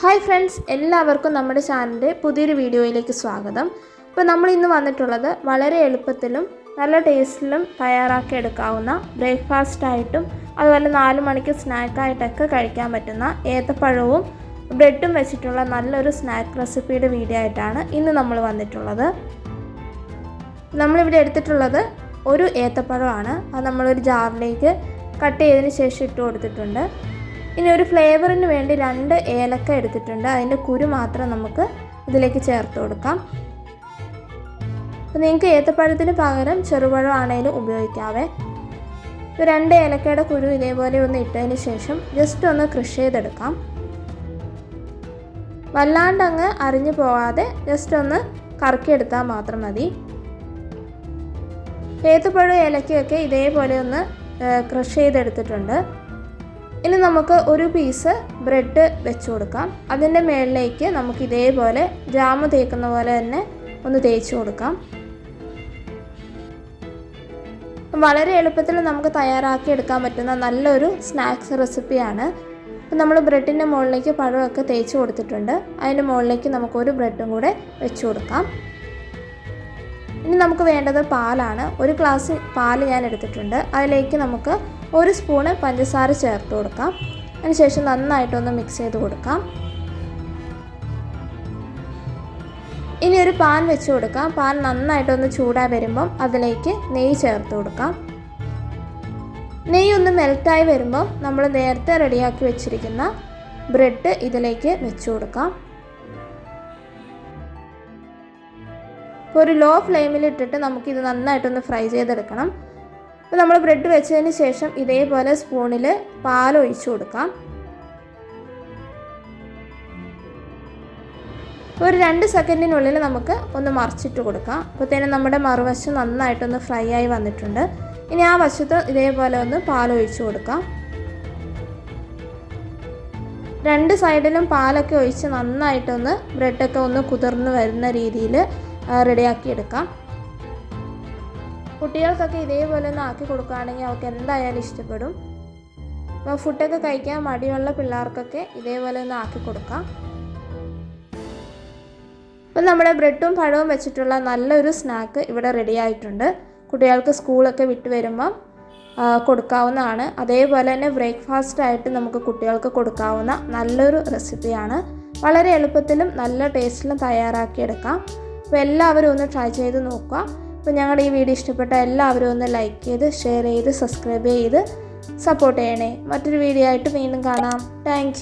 Hi friends എല്ലാവർക്കും നമ്മുടെ ചാനലിന്റെ പുതിയൊരു വീഡിയോയിലേക്ക് സ്വാഗതം. ഇപ്പോൾ നമ്മൾ ഇന്ന് വന്നിട്ടുള്ളത് വളരെ എളുപ്പത്തിലും നല്ല ടേസ്റ്റിലും തയ്യാറാക്കി എടുക്കാവുന്ന ബ്രേക്ക്ഫാസ്റ്റ് ആയിട്ടും അതുപോലെ നാല് മണിക്ക് സ്നാക്കായിട്ടൊക്കെ കഴിക്കാൻ പറ്റുന്ന ഏത്തപ്പഴവും ബ്രെഡും വെച്ചിട്ടുള്ള നല്ലൊരു സ്നാക്ക് റെസിപ്പിയുടെ വീഡിയോ ആയിട്ടാണ് ഇന്ന് നമ്മൾ വന്നിട്ടുള്ളത്. നമ്മളിവിടെ എടുത്തിട്ടുള്ളത് ഒരു ഏത്തപ്പഴമാണ്. അത് നമ്മളൊരു ജാറിലേക്ക് കട്ട് ചെയ്തതിന് ശേഷം ഇട്ട് കൊടുത്തിട്ടുണ്ട്. ഇനി ഒരു ഫ്ലേവറിന് വേണ്ടി രണ്ട് ഏലക്ക എടുത്തിട്ടുണ്ട്. അതിന്റെ കുരു മാത്രം നമുക്ക് ഇതിലേക്ക് ചേർത്ത് കൊടുക്കാം. നിങ്ങൾക്ക് ഏത്തപ്പഴത്തിന് പകരം ചെറുപഴം ആണെങ്കിലും ഉപയോഗിക്കാവേ. രണ്ട് ഏലക്കയുടെ കുരു ഇതേപോലെ ഒന്ന് ഇട്ടതിന് ശേഷം ജസ്റ്റ് ഒന്ന് ക്രഷ് ചെയ്തെടുക്കാം. വല്ലാണ്ട് അറിഞ്ഞു പോകാതെ ജസ്റ്റ് ഒന്ന് കറക്കിയെടുത്താൽ മാത്രം മതി. ഏത്തപ്പഴം ഏലക്കയൊക്കെ ഇതേപോലെ ഒന്ന് ക്രഷ് ചെയ്തെടുത്തിട്ടുണ്ട്. ഇനി നമുക്ക് ഒരു പീസ് ബ്രെഡ് വെച്ച് കൊടുക്കാം. അതിന്റെ മേളിലേക്ക് നമുക്ക് ഇതേപോലെ ജാമ് തേക്കുന്ന പോലെ തന്നെ ഒന്ന് തേച്ച് കൊടുക്കാം. വളരെ എളുപ്പത്തിൽ നമുക്ക് തയ്യാറാക്കി എടുക്കാൻ പറ്റുന്ന നല്ലൊരു സ്നാക്സ് റെസിപ്പിയാണ് ഇപ്പം നമ്മൾ ബ്രെഡിന്റെ മുകളിലേക്ക് പഴമൊക്കെ തേച്ച് കൊടുത്തിട്ടുണ്ട്. അതിന്റെ മുകളിലേക്ക് നമുക്ക് ഒരു ബ്രെഡും കൂടെ വെച്ച് കൊടുക്കാം. ഇനി നമുക്ക് വേണ്ടത് പാലാണ്. ഒരു ഗ്ലാസ് പാൽ ഞാൻ എടുത്തിട്ടുണ്ട്. അതിലേക്ക് നമുക്ക് ഒരു സ്പൂണ് പഞ്ചസാര ചേർത്ത് കൊടുക്കാം. അതിനുശേഷം നന്നായിട്ടൊന്ന് മിക്സ് ചെയ്ത് കൊടുക്കാം. ഇനി ഒരു പാൻ വെച്ച് കൊടുക്കാം. പാൻ നന്നായിട്ടൊന്ന് ചൂടായി വരുമ്പം അതിലേക്ക് നെയ്യ് ചേർത്ത് കൊടുക്കാം. നെയ്യ് ഒന്ന് മെൽറ്റായി വരുമ്പം നമ്മൾ നേരത്തെ റെഡിയാക്കി വെച്ചിരിക്കുന്ന ബ്രെഡ് ഇതിലേക്ക് വെച്ച് കൊടുക്കാം. ഒരു ലോ ഫ്ലെയിമിൽ ഇട്ടിട്ട് നമുക്കിത് നന്നായിട്ടൊന്ന് ഫ്രൈ ചെയ്തെടുക്കണം. അപ്പോൾ നമ്മൾ ബ്രെഡ് വെച്ചതിന് ശേഷം ഇതേപോലെ സ്പൂണിൽ പാൽ ഒഴിച്ചു കൊടുക്കാം. ഒരു രണ്ട് സെക്കൻഡിനുള്ളിൽ നമുക്ക് ഒന്ന് മറിച്ചിട്ട് കൊടുക്കാം. അപ്പോഴത്തേനും നമ്മുടെ മറുവശം നന്നായിട്ടൊന്ന് ഫ്രൈ ആയി വന്നിട്ടുണ്ട്. ഇനി ആ വശത്ത് ഇതേപോലെ ഒന്ന് പാൽ ഒഴിച്ചു കൊടുക്കാം. രണ്ട് സൈഡിലും പാലൊക്കെ ഒഴിച്ച് നന്നായിട്ടൊന്ന് ബ്രെഡൊക്കെ ഒന്ന് കുതിർന്ന് വരുന്ന രീതിയിൽ റെഡിയാക്കി എടുക്കാം. കുട്ടികൾക്കൊക്കെ ഇതേപോലെ ഒന്ന് ആക്കി കൊടുക്കുകയാണെങ്കിൽ അവർക്ക് എന്തായാലും ഇഷ്ടപ്പെടും. അപ്പോൾ ഫുഡൊക്കെ കഴിക്കാൻ മടിയുള്ള പിള്ളേർക്കൊക്കെ ഇതേപോലെ ഒന്ന് ആക്കി കൊടുക്കാം. അപ്പം നമ്മുടെ ബ്രെഡും പഴവും വെച്ചിട്ടുള്ള നല്ലൊരു സ്നാക്ക് ഇവിടെ റെഡി ആയിട്ടുണ്ട്. കുട്ടികൾക്ക് സ്കൂളൊക്കെ വിട്ട് വരുമ്പം കൊടുക്കാവുന്നതാണ്. അതേപോലെ തന്നെ ബ്രേക്ക്ഫാസ്റ്റ് ആയിട്ട് നമുക്ക് കുട്ടികൾക്ക് കൊടുക്കാവുന്ന നല്ലൊരു റെസിപ്പിയാണ് വളരെ എളുപ്പത്തിലും നല്ല ടേസ്റ്റിലും തയ്യാറാക്കിയെടുക്കാം. അപ്പോൾ എല്ലാവരും ഒന്ന് ട്രൈ ചെയ്ത് നോക്കുക. അപ്പോൾ ഞങ്ങളുടെ ഈ വീഡിയോ ഇഷ്ടപ്പെട്ട എല്ലാവരും ഒന്ന് ലൈക്ക് ചെയ്ത് ഷെയർ ചെയ്ത് സബ്സ്ക്രൈബ് ചെയ്ത് സപ്പോർട്ട് ചെയ്യണേ. മറ്റൊരു വീഡിയോ ആയിട്ട് വീണ്ടും കാണാം. താങ്ക്